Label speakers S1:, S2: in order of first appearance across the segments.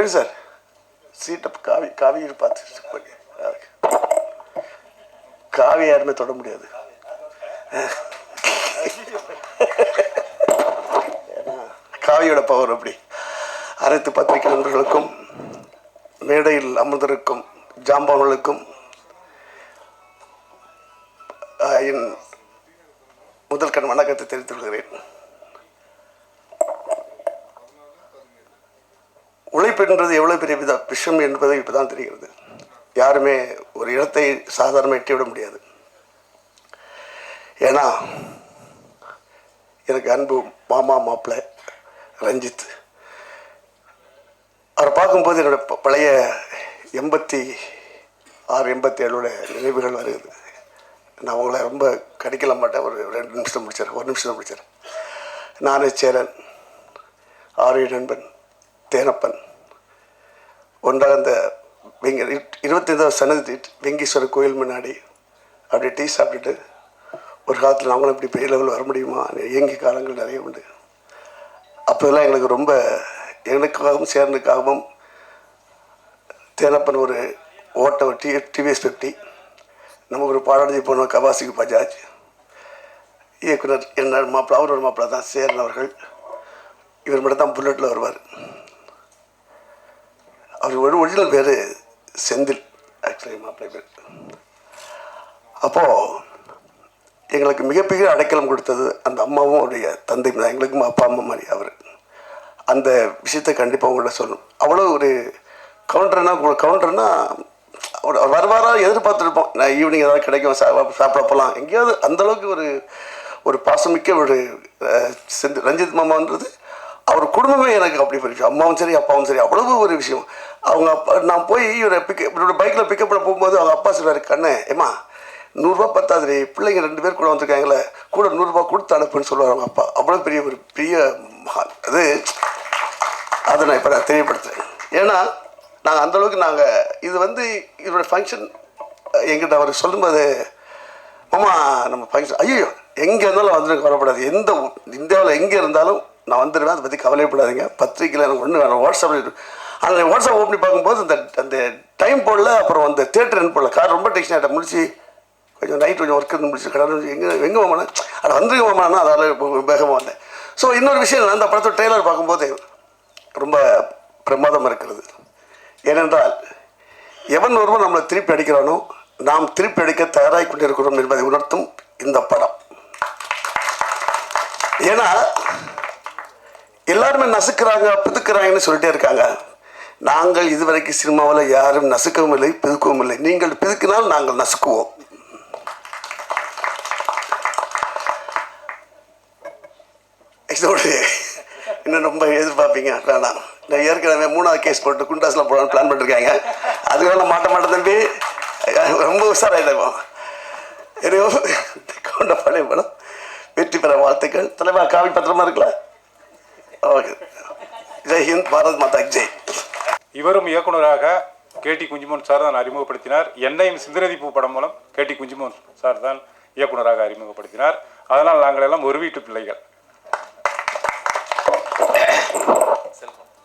S1: வரேன் சார் சீட்டை காவி காவி பார்த்து காவி யாருமே தொட முடியாது. காவியோட பவர் அப்படி. அனைத்து பத்திரிகை நண்பர்களுக்கும் மேடையில் அமர்ந்திருக்கும் ஜாம்பவர்களுக்கும் என் முதல் கண் வணக்கத்தை தெரிவித்துக் கொள்கிறேன். உழைப்புன்றது எவ்வளோ பெரிய வித விஷயம் என்பது இப்போ தான் தெரிகிறது. யாருமே ஒரு இடத்தை சாதாரணமாக எட்டிவிட முடியாது. ஏன்னா எனக்கு அன்பு மாமா மாப்பிள்ளை ரஞ்சித். அவரை பார்க்கும்போது என்னோட ப- பழைய எண்பத்தி ஆறு எண்பத்தி ஏழோட நினைவுகள் வருகிறது. நான் அவங்கள ரொம்ப கடிக்கல மாட்டேன். ஒரு ரெண்டு நிமிஷம் முடித்தார் ஒரு நிமிஷம் முடித்தார் நானே சேரன் ஆரிய நண்பன் தேனப்பன் ஒன்றாக அந்த வெங்க இருபத்தைந்தாவது சன்னதி வெங்கீஸ்வரர் கோயில் முன்னாடி அப்படியே டீ சாப்பிட்டுட்டு ஒரு காலத்தில் நாங்களும் இப்படி பெரிய லெவலில் வர முடியுமா? இயங்கிய காலங்கள் நிறைய உண்டு. அப்போதெல்லாம் எங்களுக்கு ரொம்ப எனக்காகவும் சேர்ந்துக்காகவும் தேனப்பன் ஒரு ஓட்ட டி டிவிஎஸ் ஃபிஃப்டி நம்ம ஒரு பாடாடி போனோம் கவாசிக்கு பஜாஜ் இயக்குனர் என்ன மாப்பிள்ள அவரோட மாப்பிள்ள தான் சேரன் அவர்கள். இவர் மட்டும் தான் புல்லட்டில் வருவார். அவர் ஒரு ஒரிஜினல் பேர் செந்தில் ஆக்சுவலி மாப்பிள்ளை பேர். அப்போது எங்களுக்கு மிகப்பெரிய அடைக்கலம் கொடுத்தது அந்த அம்மாவும் அவருடைய தந்தை தான். எங்களுக்கும் அப்பா அம்மா மாதிரி அவர். அந்த விஷயத்தை கண்டிப்பாக உங்கள்கிட்ட சொல்லணும். அவ்வளோ ஒரு கவுண்டர்னா கவுண்டர்னா அவர் வருவாராக வருவாரா எதிர்பார்த்துருப்போம். நான் ஈவினிங் ஏதாவது கிடைக்கும் சாப்பிட போகலாம் எங்கேயாவது அந்தளவுக்கு ஒரு ஒரு பாசமிக்க ஒரு செந்தில் செந்து ரஞ்சித் மாமான்றது அவர் குடும்பமே எனக்கு அப்படி போயிடுச்சு. விஷயம் அம்மாவும் சரி அப்பாவும் சரி அவ்வளவு ஒரு விஷயம். அவங்க அப்பா நான் போய் இவரை பிக்க இவரோட பைக்கில் பிக்கப் பண்ண போகும்போது அவங்க அப்பா சொல்லுவார் கண்ணே ஏமா நூறுரூவா பத்தாது பிள்ளைங்க ரெண்டு பேர் கூட வந்திருக்காங்களே கூட நூறுரூவா கொடுத்து அனுப்புன்னு சொல்லுவார் அவங்க அப்பா. அவ்வளோ பெரிய ஒரு பெரிய மகான் அது அதை நான் இப்போ நான் தெரியப்படுத்துறேன் ஏன்னா நாங்கள் அந்தளவுக்கு நாங்கள் இது வந்து இதோட ஃபங்க்ஷன் எங்கிட்ட அவர் சொல்லும்போது மாமா நம்ம ஃபங்க்ஷன் ஐயோ எங்கே இருந்தாலும் வந்துருக்கு வரப்படாது. எந்த இந்தியாவில் எங்கே இருந்தாலும் நான் வந்துடுவேன் அதை பற்றி கவலைப்படாதீங்க. பத்திரிக்கையில் எனக்கு ஒன்று வேணும் வாட்ஸ்அப்பில் அந்த வாட்ஸ்அப் ஓப்பன் பார்க்கும்போது அந்த அந்த டைம் போடல அப்புறம் அந்த தேட்டர் போடல. கார் ரொம்ப டென்ஷன் ஆகிட்ட முடிச்சு கொஞ்சம் நைட் கொஞ்சம் ஒர்க் இருந்து முடிச்சு கடை எங்கே எங்கே மாமா அது வந்துருங்க மாமானா அதால் வேகமாக வந்தேன். ஸோ இன்னொரு விஷயம் நான் அந்த படத்தோட ட்ரெய்லர் பார்க்கும்போது ரொம்ப பிரமாதம் இருக்கிறது. ஏனென்றால் எவன் ஒருவன் நம்மளை திருப்பி அடிக்கிறானோ நாம் திருப்பி அடிக்க தயாராகி கொண்டிருக்கிறோம் என்பதை உணர்த்தும் இந்த படம். ஏன்னா எல்லாருமே நசுக்கிறாங்க பிதுக்கிறாங்கன்னு சொல்லிட்டே இருக்காங்க. நாங்கள் இதுவரைக்கும் சினிமாவில் யாரும் நசுக்கவும் இல்லை பிதுக்கவும் இல்லை. நீங்கள் பிதுக்கினால் நாங்கள் நசுக்குவோம். இதோடு இன்னும் ரொம்ப எதிர்பார்ப்பீங்க வேணாம். நான் ஏற்கனவே மூணாவது கேஸ் போட்டு குண்டாஸில் போடலான்னு பிளான் பண்ணிருக்காங்க. அது வேணா மாட்ட மாட்டேன் தம்பி ரொம்ப உஷாராயிடுவோம் ஏதோ கொண்ட பழைய படம் வெற்றி பெற வாழ்த்துக்கள். தலைவர் காவி பத்திரமா இருக்கலாம் ஓகே ஜெய் ஹிந்த் பாரத் மாதா ஜெய்.
S2: இவரும் இயக்குனராக கேடி குஞ்சுமோன் சார் தான் அறிமுகப்படுத்தினார். என்னையும் சிந்தரதி பூ படம் மூலம் கேடி குஞ்சுமோன் சார் தான் இயக்குனராக அறிமுகப்படுத்தினார். அதனால் நாங்கள் எல்லாம் ஒரு வீட்டு பிள்ளைகள்.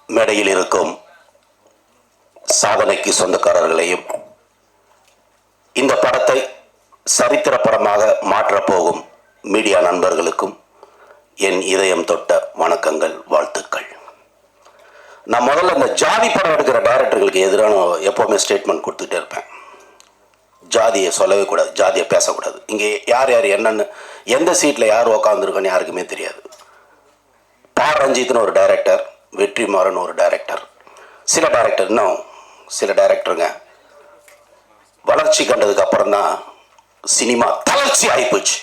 S3: மேடையில் இருக்கும் சாதனைக்கு சொந்தக்காரர்களையும் இந்த படத்தை சரித்திர படமாக மாற்றப் போகும் மீடியா நண்பர்களுக்கும் என் இதயம் தொட்ட வணக்கங்கள் வாழ்த்துக்கள். நான் முதல்ல இந்த ஜாதி படம் எடுக்கிற டைரக்டர்களுக்கு எதிரான எப்போவுமே ஸ்டேட்மெண்ட் கொடுத்துட்டே இருப்பேன். ஜாதியை சொல்லவே கூடாது ஜாதியை பேசக்கூடாது. இங்கே யார் யார் என்னன்னு எந்த சீட்டில் யார் உக்காந்துருக்கோன்னு யாருக்குமே தெரியாது. பா. ரஞ்சித்னு ஒரு டைரக்டர் வெற்றிமாறன் ஒரு டைரக்டர் சில டைரக்டர் இன்னும் சில டைரக்டருங்க வளர்ச்சி கண்டதுக்கு அப்புறம் தான் சினிமா தளர்ச்சி ஆகிப்போச்சு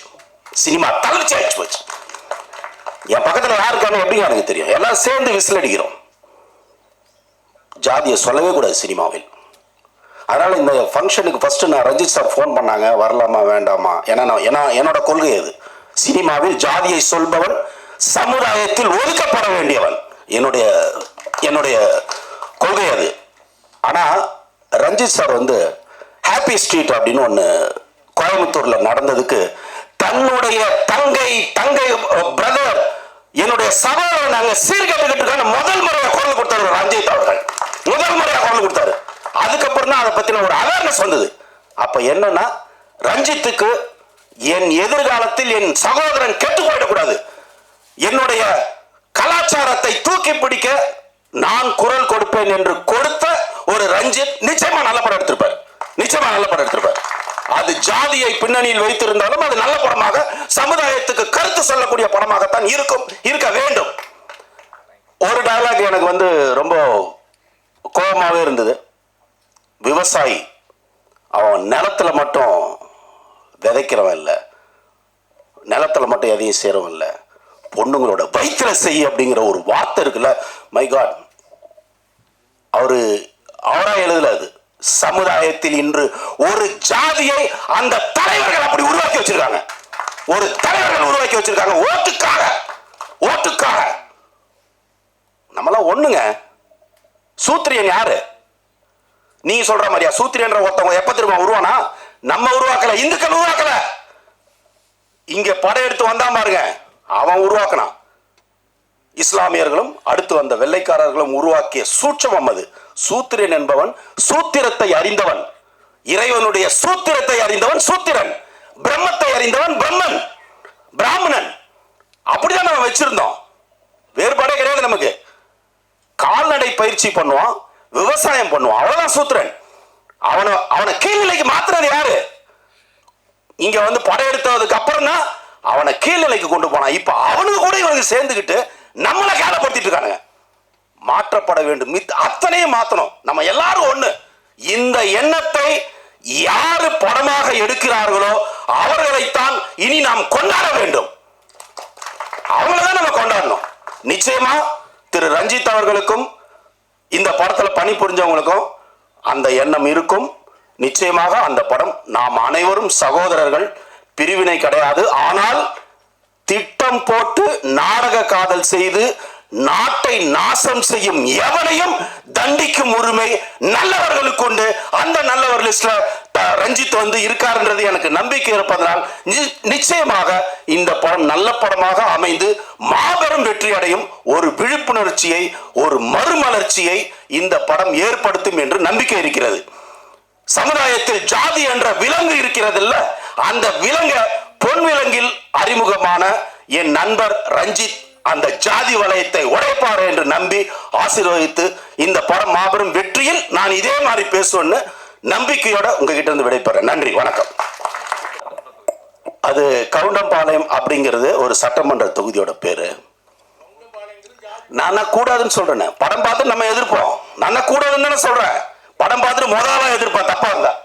S3: சினிமா தளர்ச்சி ஆகி போச்சு என் பக்கத்தில் யார் இருக்கானோ எப்படிங்க எனக்கு தெரியும். எல்லாம் சேர்ந்து விசில் அடிக்கிறோம். ஜாதியை சொல்லவே கூடாது சினிமாவில். அதனால் இந்த ஃபங்க்ஷனுக்கு ஃபஸ்ட்டு நான் ரஞ்சித் சார் ஃபோன் பண்ணாங்க. வரலாமா வேண்டாமா? ஏன்னா நான் ஏன்னா என்னோட கொள்கை அது. சினிமாவில் ஜாதியை சொல்பவன் சமுதாயத்தில் ஒதுக்கப்பட வேண்டியவன். என்னுடைய என்னுடைய கொள்கை அது. ஆனால் ரஞ்சித் சார் வந்து ஹாப்பி ஸ்ட்ரீட் அப்படின்னு ஒன்று கோயம்புத்தூரில் நடந்ததுக்கு தன்னுடைய தங்கை தங்கை பிரதர் என்னுடைய சகோதரன் நாங்கள் சீர்கட்டுக்கிட்டு முதல் முறையாக குரல் கொடுத்தாரு ரஞ்சித் அவர்கள். முதல் முறையாக குரல் கொடுத்தாரு. அதுக்கப்புறம் தான் அதை பத்தின ஒரு அவேர்னஸ் வந்தது. அப்ப என்னன்னா ரஞ்சித்துக்கு என் எதிர்காலத்தில் என் சகோதரன் கெட்டு போயிடக்கூடாது. என்னுடைய கலாச்சாரத்தை தூக்கி பிடிக்க நான் குரல் கொடுப்பேன் என்று கொடுத்த ஒரு ரஞ்சித் நிச்சயமா நல்ல படம் எடுத்திருப்பார். நிச்சயமா நல்ல படம் எடுத்திருப்பார். அது ஜாதியை பின்னணியில் வைத்திருந்தாலும் அது நல்ல படமாக சமுதாயத்துக்கு கருத்து சொல்லக்கூடிய படமாகத்தான் இருக்கும் இருக்க வேண்டும். ஒரு டயலாக் எனக்கு வந்து ரொம்ப கோபமாகவே இருந்தது. விவசாயி அவன் நிலத்தில் மட்டும் விதைக்கிறவன் இல்லை. நிலத்துல மட்டும் எதையும் சேரவன் இல்லை. பொண்ணுங்களோட வயிற்றில் செய் அப்படிங்கிற ஒரு வார்த்தை இருக்குல்ல? மை காட் அவரு அவரா எழுதல அது சமுதாயத்தில் இன்று ஒரு ஜாதியை அந்த தலைவர்கள் அப்படி உருவாக்கி வச்சிருக்காங்க. ஒரு தலைவர்கள் உருவாக்கி வச்சிருக்காங்க. ஓட்டுக்காக. ஓட்டுக்காக. நம்மளாம் ஒண்ணுங்க. சூத்திரியன் யாரு? நீ சொல்ற மாதிரியா? சூத்திரியன்ற ஒருத்தவங்க எப்ப திரும்ப உருவானா? நம்ம உருவாக்கல. இந்துக்கள் உருவாக்கல. இங்க படையெடுத்து வந்தான் பாருங்க. அவன் உருவாக்கினான். இஸ்லாமியர்களும் அடுத்து வந்த வெள்ளைக்காரர்களும் உருவாக்கிய சூட்சமம் அது. சூத்திரன் என்பவன் சூத்திரத்தை அறிந்தவன். இறைவனுடைய சூத்திரத்தை அறிந்தவன் சூத்திரன். பிரம்மத்தை அறிந்தவன் பிரம்மன். பிராமணன். அப்படிதான் நம்ம வச்சிருந்தோம். வேறுபாடே கிடையாது நமக்கு. கால்நடை பயிற்சி பண்ணுவான் விவசாயம் பண்ணுவான். அவ்வளவுதான் சூத்திரன். அவனை அவனை கீழ்நிலைக்கு மாத்துறது யாரு? இங்க வந்து படையெடுத்ததுக்கு அப்புறம் தான் அவனை கீழ்நிலைக்கு கொண்டு போனான். இப்ப அவனுக்கு கூட இவனுக்கு சேர்ந்துக்கிட்டு நம்மளை கேவலப்படுத்திட்டு இருக்கானுங்க. மாற்றப்பட வேண்டும். அத்தனையும் மாத்தணும். நம்ம எல்லாரும் ஒண்ணு. இந்த எண்ணத்தை யாரு படமாக எடுக்கிறார்களோ அவர்களைத்தான் இனி நாம் கொண்டாட வேண்டும். அவங்களதான் நம்ம கொண்டாடணும். நிச்சயமா திரு ரஞ்சித் அவர்களுக்கும் இந்த படத்துல பணிபுரிஞ்சவங்களுக்கும் அந்த எண்ணம் இருக்கும். நிச்சயமாக அந்த படம் நாம் அனைவரும் சகோதரர்கள் பிரிவினை கிடையாது. ஆனால் திட்டம் போட்டு நாடக காதல் செய்து நாட்டை நாசம் செய்யும் எவனையும் தண்டிக்கும் உரிமை நல்லவர்களுக்கு உண்டு. அந்த நல்லவர் லிஸ்ட்ல ரஞ்சித் வந்து இருக்காருன்றது எனக்கு நம்பிக்கை இருப்பதனால் நி- நிச்சயமாக இந்த படம் நல்ல படமாக அமைந்து மாபெரும் வெற்றி அடையும் ஒரு விழிப்புணர்ச்சியை ஒரு மறுமலர்ச்சியை இந்த படம் ஏற்படுத்தும் என்று நம்பிக்கை இருக்கிறது. சமுதாயத்தில் ஜாதி என்ற விலங்கு இருக்கிறதில்ல. அந்த விலங்க பொன் விலங்கில் அறிமுகமான என் நண்பர் ரஞ்சித் அந்த ஜாதி வலயத்தை உடைப்பார் என்று நம்பி ஆசீர்வதித்து இந்த படம் மாபெரும் வெற்றியில் நான் இதே மாதிரி பேசுவேன்னு நம்பிக்கையோட உங்ககிட்ட இருந்து விடைபெறேன். நன்றி வணக்கம். அது கவுண்டம்பாளையம் அப்படிங்கிறது ஒரு சட்டமன்ற தொகுதியோட பேரு. நான் கூடாதுன்னு சொல்றேன். படம் பார்த்து நம்ம எதிர்ப்போம். நான் கூடாதுன்னு சொல்றேன். படம் பார்த்துட்டு முதல்ல எதிர்ப்பேன் தப்பா இருந்தா.